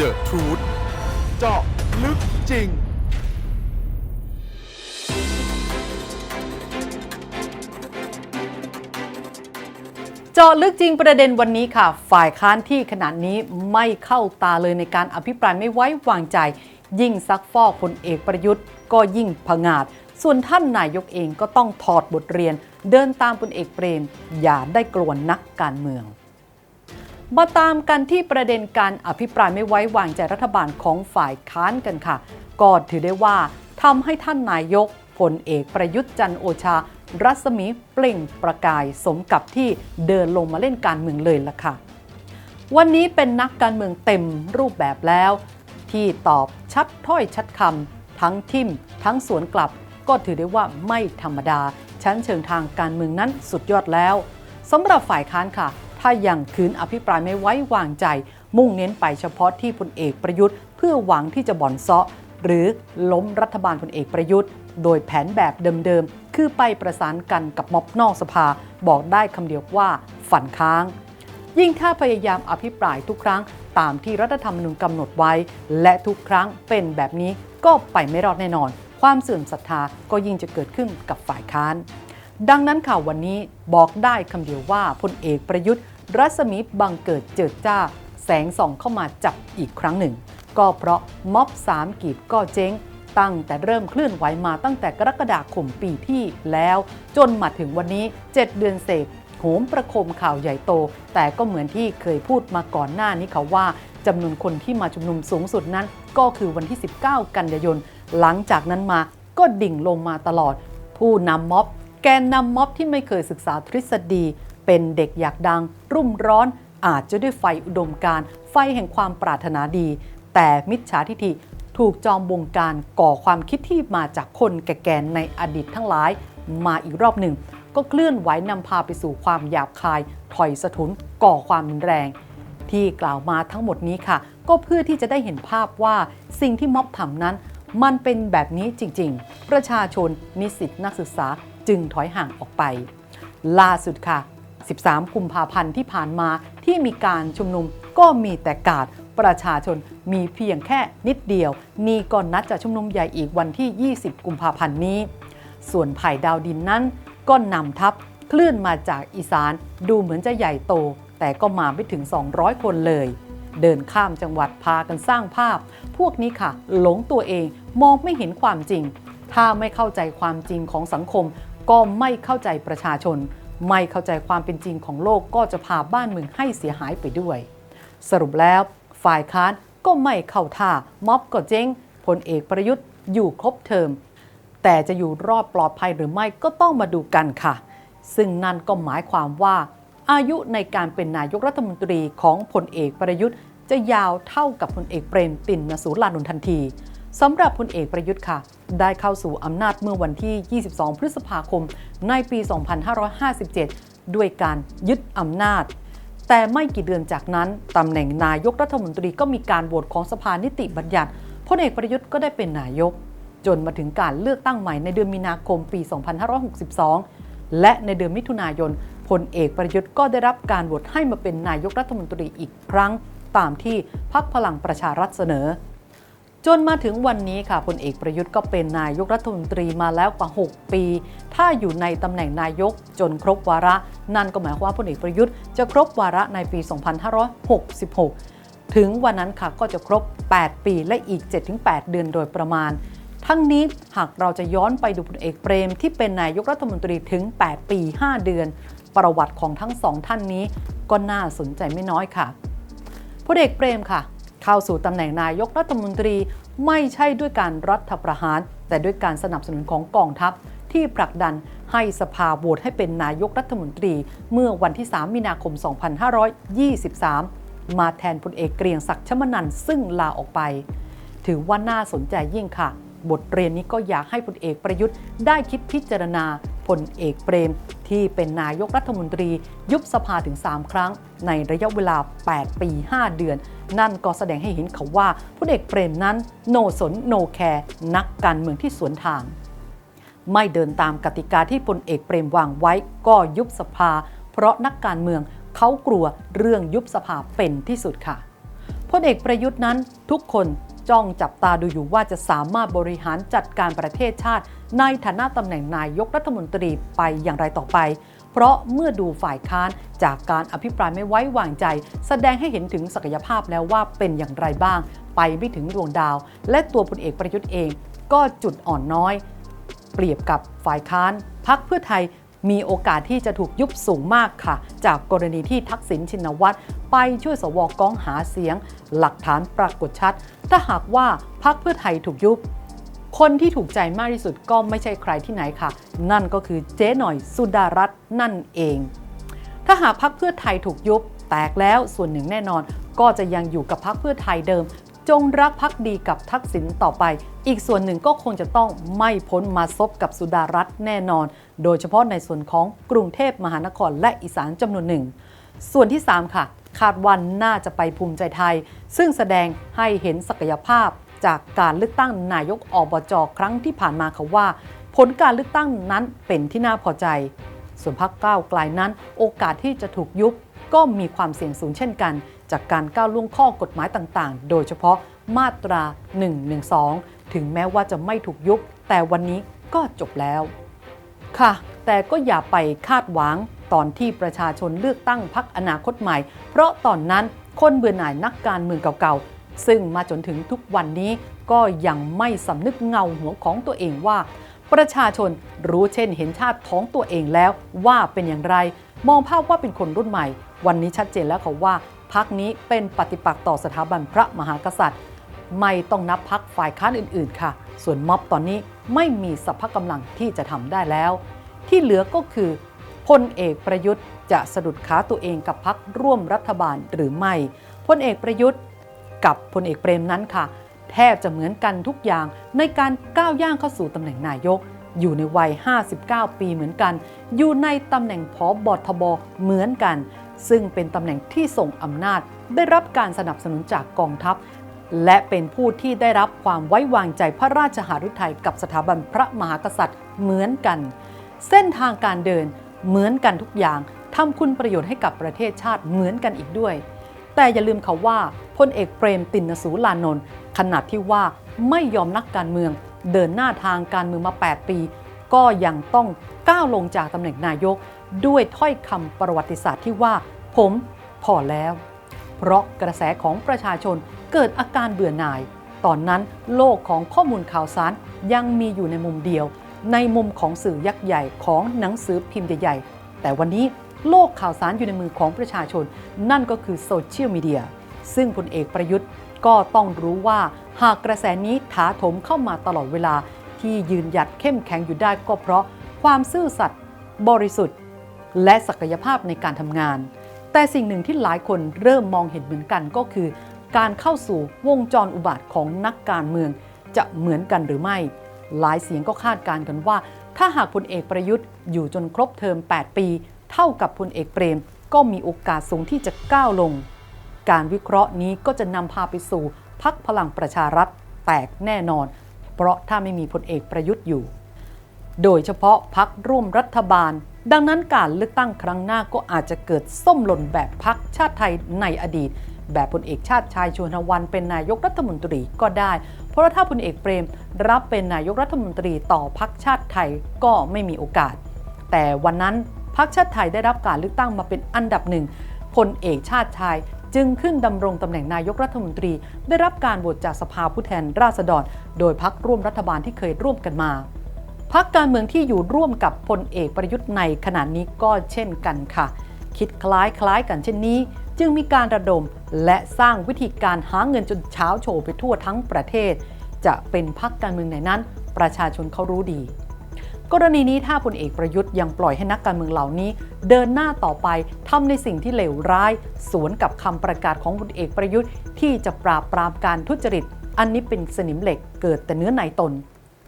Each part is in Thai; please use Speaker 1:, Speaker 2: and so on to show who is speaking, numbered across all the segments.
Speaker 1: The Truth เจาะลึกจริง
Speaker 2: เจาะลึกจริงประเด็นวันนี้ค่ะ ฝ่ายค้านที่ขณะนี้ไม่เข้าตาเลยในการอภิปรายไม่ไว้วางใจ ยิ่งซักฟอกพลเอกประยุทธ์ ก็ยิ่งผงาด ส่วนท่านนายกเองก็ต้องถอดบทเรียน เดินตามพลเอกเปรม อย่าได้กลวนนักการเมือง มาตามกันที่ประเด็นการอภิปรายไม่ไว้วางใจรัฐบาลของฝ่ายค้านกันค่ะก็ถือได้ว่าทำให้ท่านนายกพลเอกประยุทธ์จันโอชา รัศมีเปล่งประกายสมกับที่เดินลงมาเล่นการเมืองเลยล่ะค่ะ วันนี้เป็นนักการเมืองเต็มรูปแบบแล้ว ที่ตอบชัดถ้อยชัดคำทั้งทิมทั้งสวนกลับ ก็ถือได้ว่าไม่ธรรมดา ชั้นเชิงทางการเมืองนั้นสุดยอดแล้วสำหรับฝ่ายค้านค่ะ ถ้ายังคืนอภิปรายไม่ไว้วางใจ มุ่งเน้นไปเฉพาะที่พลเอกประยุทธ์ เพื่อหวังที่จะบ่อนเซาะ หรือล้มรัฐบาลพลเอกประยุทธ์ โดยแผนแบบเดิมๆ คือไปประสานกันกับม็อบนอกสภา บอกได้คำเดียวว่าฝันค้าง ยิ่งถ้าพยายามอภิปรายทุกครั้ง ตามที่รัฐธรรมนูญกำหนดไว้ และทุกครั้งเป็นแบบนี้ก็ไปไม่รอดแน่นอน ความเสื่อมศรัทธาก็ยิ่งจะเกิดขึ้นกับฝ่ายค้านดังนั้นข่าววันนี้บอกได้คำเดียวว่าพลเอกประยุทธ์ รัศมีบังเกิดเจิดจ้า แสงส่องเข้ามาจับอีกครั้งหนึ่ง ก็เพราะม็อบสามกีบก็เจ๊ง ตั้งแต่เริ่มเคลื่อนไหวมาตั้งแต่กรกฎาคมปีที่แล้ว จนมาถึงวันนี้ 7 เดือนเศษโหมประโคมข่าวใหญ่โต แต่ก็เหมือนที่เคยพูดมาก่อนหน้านี้เขาว่าจำนวนคนที่มาชุมนุมสูงสุดนั้น ก็คือวันที่ 19 กันยายน หลังจากนั้นมาก็ดิ่งลงมาตลอด ผู้นำม็อบ แกนนำม็อบที่ไม่เคยศึกษาทฤษฎี เป็นเด็กอยากดัง รุ่มร้อนอาจจะด้วยไฟอุดมการ ไฟแห่งความปรารถนาดี แต่มิจฉาทิฐิถูกจอมบงการก่อความคิดที่มาจากคนแก่ๆในอดีตทั้งหลาย มาอีกรอบหนึ่ง ก็เคลื่อนไหวนำพาไปสู่ความหยาบคาย ถอยสะทุนก่อความรุนแรง ที่กล่าวมาทั้งหมดนี้ค่ะ ก็เพื่อที่จะได้เห็นภาพว่าสิ่งที่ม็อบทำนั้น มันเป็นแบบนี้จริงๆ ประชาชนนิสิตนักศึกษาจึงถอยห่างออกไป ล่าสุดค่ะ 13 กุมภาพันธ์ที่ผ่านมาที่มีการชุมนุมก็มีแต่กาดประชาชนมีเพียงแค่นิดเดียว นี่ก็นัดจะชุมนุมใหญ่อีกวันที่ 20 กุมภาพันธ์นี้ ส่วนไผ่ดาวดินนั้น ก็นำทัพเคลื่อนมาจากอีสานดูเหมือนจะใหญ่โต แต่ก็มาไม่ถึง 200 คนเลย เดินข้ามจังหวัดพากันสร้างภาพ พวกนี้ค่ะ หลงตัวเองมองไม่เห็นความจริง ถ้าไม่เข้าใจความจริงของสังคม ก็ไม่เข้าใจประชาชน ไม่เข้าใจความเป็นจริงของโลกก็จะพาบ้านเมืองให้เสียหายไปด้วย สรุปแล้วฝ่ายค้านก็ไม่เข้าท่าม็อบก็เจ๊งพลเอกประยุทธ์อยู่ครบเทอม แต่จะอยู่รอดปลอดภัยหรือไม่ก็ต้องมาดูกันค่ะ ซึ่งนั่นก็หมายความว่า อายุในการเป็นนายกรัฐมนตรีของพลเอกประยุทธ์ จะยาวเท่ากับพลเอกเปรมตินนสูลานนท์ทันทีสำหรับพลเอกประยุทธ์ค่ะ ได้เข้าสู่อำนาจเมื่อวันที่ 22 พฤษภาคม ในปี 2557 ด้วยการยึดอำนาจ แต่ไม่กี่เดือนจากนั้นตำแหน่งนายกรัฐมนตรีก็มีการโหวตของสภานิติบัญญัติพลเอกประยุทธ์ก็ได้เป็นนายก จนมาถึงการเลือกตั้งใหม่ในเดือนมีนาคมปี 2562 และในเดือนมิถุนายนพลเอกประยุทธ์ก็ได้รับการโหวตให้มาเป็นนายกรัฐมนตรีอีกครั้ง ตามที่พรรคพลังประชารัฐเสนอ จนมาถึงวันนี้ค่ะพลเอกประยุทธ์ก็เป็นนายกรัฐมนตรีมาแล้วกว่า 6 ปี ถ้าอยู่ในตำแหน่งนายกจนครบวาระ นั่นก็หมายความว่าพลเอกประยุทธ์จะครบวาระในปี 2566 ถึงวันนั้นค่ะก็จะครบ 8 ปีและอีก 7-8 เดือนโดยประมาณ ทั้งนี้หากเราจะย้อนไปดูพลเอกเปรม ที่เป็นนายกรัฐมนตรีถึง 8 ปี 5 เดือน ประวัติของทั้งสองท่านนี้ก็น่าสนใจไม่น้อยค่ะพลเอกเปรมค่ะ เข้าสู่ตำแหน่งนายกรัฐมนตรีไม่ใช่ด้วยการรัฐประหาร แต่ด้วยการสนับสนุนของกองทัพที่ผลักดันให้สภาโหวตให้เป็นนายกรัฐมนตรี เมื่อวันที่ 3 มีนาคม 2523 มาแทนพลเอกเกรียงศักดิ์ชมนันซึ่งลาออกไป ถือว่าน่าสนใจยิ่งค่ะ บทเรียนนี้ก็อยากให้พลเอกประยุทธ์ได้คิดพิจารณาพลเอกเปรม ที่เป็นนายกรัฐมนตรี ยุบสภาถึง 3 ครั้ง ในระยะเวลา 8 ปี 5 เดือน นั่นก็แสดงให้เห็นเขาว่าพลเอกเปรมนั้นโนสนโนแคร์นักการเมืองที่สวนทาง ไม่เดินตามกติกาที่พลเอกเปรมวางไว้ก็ยุบสภา เพราะนักการเมืองเขากลัวเรื่องยุบสภาเป็นที่สุดค่ะพลเอกประยุทธ์นั้นทุกคน จ้องจับตาดูอยู่ว่าจะสามารถบริหารจัดการประเทศชาติ ในฐานะตำแหน่งนายกรัฐมนตรีไปอย่างไรต่อไป เพราะเมื่อดูฝ่ายค้านจากการอภิปรายไม่ไว้วางใจ แสดงให้เห็นถึงศักยภาพแล้วว่าเป็นอย่างไรบ้าง ไปไม่ถึงดวงดาว และตัวพลเอกประยุทธ์เอง ก็จุดอ่อนน้อย เปรียบกับฝ่ายค้านพักเพื่อไทย มีโอกาสที่จะถูกยุบสูงมากค่ะ จากกรณีที่ทักษิณชินวัตรไปช่วยสวก้องหาเสียง หลักฐานปรากฏชัด ถ้าหากว่าพักเพื่อไทยถูกยุบ คนที่ถูกใจมากที่สุดก็ไม่ใช่ใครที่ไหนค่ะ นั่นก็คือเจ๊หน่อยสุดารัตน์นั่นเอง ถ้าหากพักเพื่อไทยถูกยุบแตกแล้วส่วนหนึ่งแน่นอนก็จะยังอยู่กับพักเพื่อไทยเดิม จงรักพักดีกับทักษิณต่อไป อีกส่วนหนึ่งก็คงจะต้องไม่พ้นมาซบกับสุดารัตน์แน่นอน โดยเฉพาะในส่วนของกรุงเทพมหานครและอีสานจำนวนหนึ่ง ส่วนที่ 3 ค่ะ คาดว่าน่าจะไปภูมิใจไทย ซึ่งแสดงให้เห็นศักยภาพจากการเลือกตั้งนายกอบจครั้งที่ผ่านมาค่ะว่า ผลการเลือกตั้งนั้นเป็นที่น่าพอใจ ส่วนพรรคก้าวไกลนั้น โอกาสที่จะถูกยุบก็มีความเสี่ยงสูงเช่นกัน จากการก้าวล่วงข้อกฎหมายต่างๆ โดยเฉพาะมาตรา 112 ถึงแม้ว่าจะไม่ถูกยุบแต่วันนี้ก็จบแล้ว ค่ะ แต่ก็อย่าไปคาดหวังตอนที่ประชาชนเลือกตั้งพักอนาคตใหม่ เพราะตอนนั้นคนเบื่อหน่ายนักการเมืองเก่าๆ ซึ่งมาจนถึงทุกวันนี้ก็ยังไม่สำนึกเงาหัวของตัวเองว่า ประชาชนรู้เช่นเห็นชาติของตัวเองแล้วว่าเป็นอย่างไร มองภาพว่าเป็นคนรุ่นใหม่ วันนี้ชัดเจนแล้วค่ะว่า พักนี้เป็นปฏิปักษ์ต่อสถาบันพระมหากษัตริย์ ไม่ต้องนับพักฝ่ายค้านอื่นๆ ค่ะ ส่วนม็อบตอนนี้ไม่มีสัพพะกำลังที่จะทำได้แล้ว ที่เหลือก็คือพลเอกประยุทธ์จะสะดุดขาตัวเองกับพักร่วมรัฐบาลหรือไม่พลเอกประยุทธ์ กับพลเอกเปรมนั้นค่ะ แทบจะเหมือนกันทุกอย่างในการก้าวย่างเข้าสู่ตำแหน่งนายก อยู่ในวัย 59 ปีเหมือนกัน อยู่ในตำแหน่งพอบอทบเหมือนกัน ซึ่งเป็นตำแหน่งที่ส่งอำนาจ ได้รับการสนับสนุนจากกองทัพ และเป็นผู้ที่ได้รับความไว้วางใจพระราชหฤทัยกับสถาบันพระมหากษัตริย์เหมือนกัน เส้นทางการเดินเหมือนกันทุกอย่างทำคุณประโยชน์ให้กับประเทศชาติเหมือนกันอีกด้วย แต่อย่าลืมเขาว่าพลเอกเปรมตินสูลานนท์ขนาดที่ว่าไม่ยอมนักการเมือง เดินหน้าทางการเมืองมา 8 ปี ก็ยังต้องก้าวลงจากตำแหน่งนายก ด้วยถ้อยคำประวัติศาสตร์ที่ว่า ผมพอแล้ว เพราะกระแสของประชาชนเกิดอาการเบื่อหน่าย ตอนนั้นโลกของข้อมูลข่าวสารยังมีอยู่ในมุมเดียว ในมุมของสื่อยักษ์ใหญ่ของหนังสือพิมพ์ใหญ่ๆแต่วันนี้โลกข่าวสารอยู่ในมือของประชาชน นั่นก็คือโซเชียลมีเดียซึ่งพลเอกประยุทธ์ก็ต้องรู้ว่าหากกระแสนี้ถาโถมเข้ามาตลอดเวลาที่ยืนหยัดเข้มแข็งอยู่ได้ก็เพราะความซื่อสัตย์บริสุทธิ์ และศักยภาพในการทำงาน แต่สิ่งหนึ่งที่หลายคนเริ่มมองเห็นเหมือนกันก็คือ การเข้าสู่วงจรอุบาทของนักการเมืองจะเหมือนกันหรือไม่ หลายเสียงก็คาดการณ์กันว่า ถ้าหากพลเอกประยุทธ์อยู่จนครบเทอม 8 ปี เท่ากับพลเอกเปรม ก็มีโอกาสสูงที่จะก้าวลง การวิเคราะห์นี้ก็จะนำพาไปสู่พักพลังประชารัฐแตกแน่นอน เพราะถ้าไม่มีพลเอกประยุทธ์อยู่ โดยเฉพาะพักร่วมรัฐบาล ดังนั้นการเลือกตั้งครั้งหน้าก็อาจจะเกิดส้มหล่นแบบพักชาติไทยในอดีต แบบพลเอกชาติชายชวนวันเป็นนายกรัฐมนตรีก็ได้ เพราะถ้าพลเอกเปรมรับเป็นนายกรัฐมนตรีต่อพักชาติไทยก็ไม่มีโอกาส แต่วันนั้นพักชาติไทยได้รับการเลือกตั้งมาเป็นอันดับหนึ่งพลเอกชาติชายจึงขึ้นดำรงตำแหน่งนายกรัฐมนตรี ได้รับการโหวตจากสภาผู้แทนราษฎร โดยพักร่วมรัฐบาลที่เคยร่วมกันมา พักการเมืองที่อยู่ร่วมกับพลเอกประยุทธ์ในขณะนี้ก็เช่นกันค่ะ คิดคล้ายคล้ายๆกันเช่นนี้ จึงมีการระดมและสร้างวิธีการหาเงินจนเช้าโชว์ไปทั่วทั้งประเทศ จะเป็นพักการเมืองไหนนั้น ประชาชนเขารู้ดี กรณีนี้ถ้าพลเอกประยุทธ์ยังปล่อยให้นักการเมืองเหล่านี้ เดินหน้าต่อไปทำในสิ่งที่เลวร้าย สวนกับคำประกาศของพลเอกประยุทธ์ ที่จะปราบปรามการทุจริต อันนี้เป็นสนิมเหล็กเกิดแต่เนื้อในตน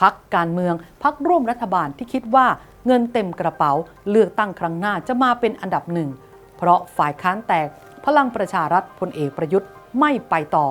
Speaker 2: พักการเมืองพักร่วมรัฐบาลที่คิดว่าเงินเต็มกระเป๋าเลือกตั้งครั้งหน้าจะมาเป็นอันดับหนึ่ง เพราะฝ่ายค้านแตก พลังประชารัฐพลเอกประยุทธ์ไม่ไปต่อ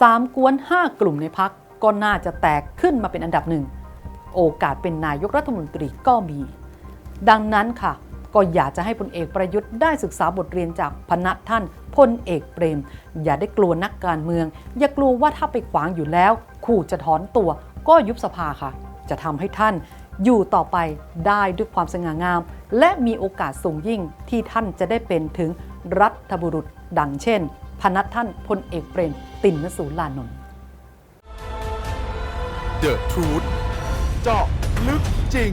Speaker 2: สามกวนห้ากลุ่มในพักก็น่าจะแตกขึ้นมาเป็นอันดับหนึ่ง โอกาสเป็นนายกรัฐมนตรีก็มี ดังนั้นค่ะ ก็อยากจะให้พลเอกประยุทธ์ได้ศึกษาบทเรียนจากพนักท่านพลเอกเปรม อย่าได้กลัวนักการเมือง อย่ากลัวว่าถ้าไปขวางอยู่แล้ว ขู่จะถอนตัว ก็ยุบสภาค่ะ จะทำให้ท่านอยู่ต่อไปได้ด้วยความสง่างาม และมีโอกาสสูงยิ่งที่ท่านจะได้เป็นถึงรัฐบุรุษดังเช่น พนัทท่านพลเอกเปรมตินนสูลานนท์
Speaker 1: The Truth เจาะลึกจริง